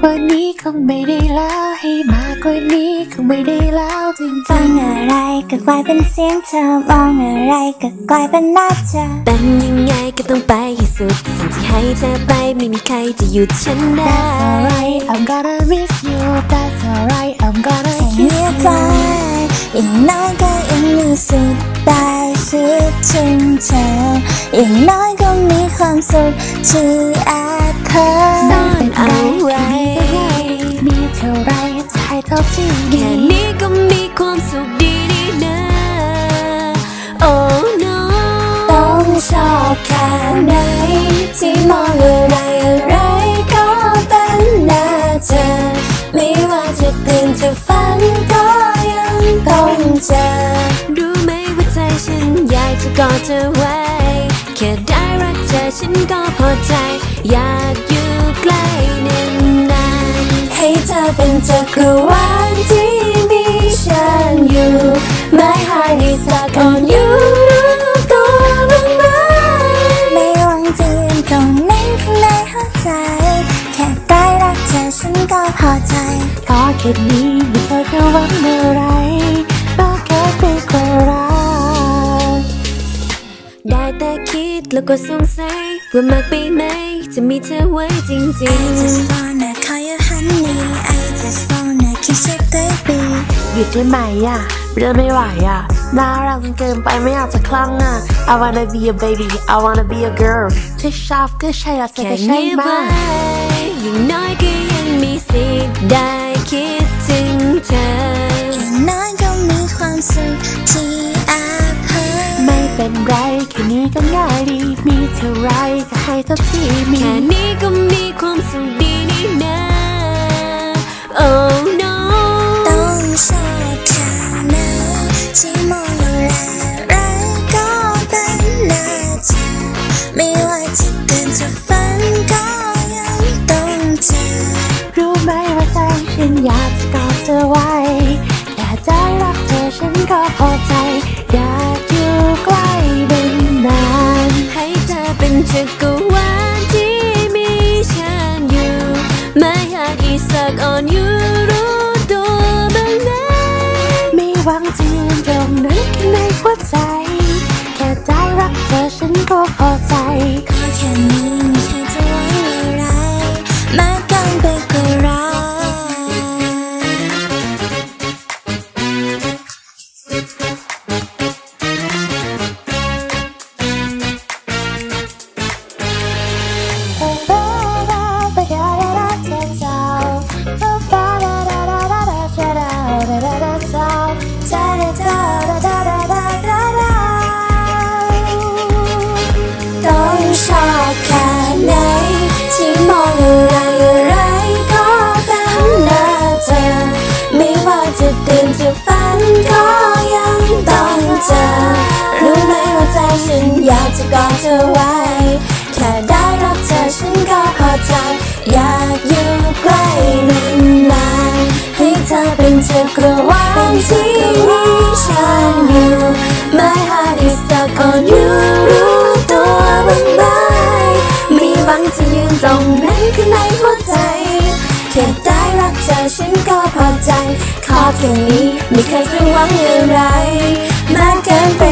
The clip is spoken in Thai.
กว่านี้คงไม่ได้แล้วให้มากกว่านี้คงไม่ได้แล้วจริฟังงอะไรก็กลายเป็นเสียงเธอมองอะไรก็กลายเป็นหน้าเธอเป็นยังไงก็ต้องไปให้สุดสิ่งที่ให้เธอไปไม่มีใครจะหยุดฉันได้ That's alright I'm gonna miss you That's alright I'm gonna แค่ kiss เงียบ you ไปอย่างน้อยก็ยังมีสิทธิ์ได้คิดถึงเธออย่างน้อยก็มีความสุขที่แอบเที่มองอะไรอะไรก็เป็นหน้าเธอ ไม่ว่าจะตื่นจะฝันก็ยังต้องเจอ รู้ไหมว่าใจฉันอยากจะกอดเธอไว้ แค่ได้รักเธอฉันก็พอใจ อยากอยู่ใกล้นานๆให้เธอเป็นจักรวาล แค่นี้ไม่เคยจะหวังอะไรก็แค่เป็นคนรักได้แต่คิดแล้วก็สงสัยว่ามากไปไหม จะมีเธอไว้จริงๆ I just wanna call you honey I just wanna kiss you baby หยุดได้ไหมอะเรื่องไม่ไหวอะน่ารักจนเกินไปไม่อยากจะคลั่งอะ I wanna be a baby I wanna be a girl ที่ชอบก็ใช่ละๆเธอแค่ก็ใช่ไหมไว้อย่างน้อยก็ ไม่เป็นไรแค่นี้ก็ง่ายดี มีเท่าไรก็ให้เท่าที่มี แค่นี้ก็มีความสุขดีนี่นะ Oh no ต้องชอบแค่ไหนที่มองอะไรอะไรก็เป็นหน้าเธอไม่ว่าจะตื่นจะฝันก็ยังต้องเจอรู้ไหมว่าใจฉันอยาก อนอยู่รู้ตัวบ้างไหมมีหวังจะยืนตรงนั้นข้างในหัวใจ แค่ได้รักเธอฉันก็พอใจก็แค่นี้ กอดเธอไว้ แค่ได้รับเธอฉันก็พอใจ อยากอยู่ใกล้นานๆให้เธอเป็นจักรวาลที่มีฉันอยู่ My heart is stuck on you รู้ตัวบ้างไหมมีหวังจะยืนตรงนั้นข้างในหัวใจแค่ได้รักเธอฉันก็พอใจ ขอแค่นี้ไม่เคยจะหวังอะไรมากเกินไป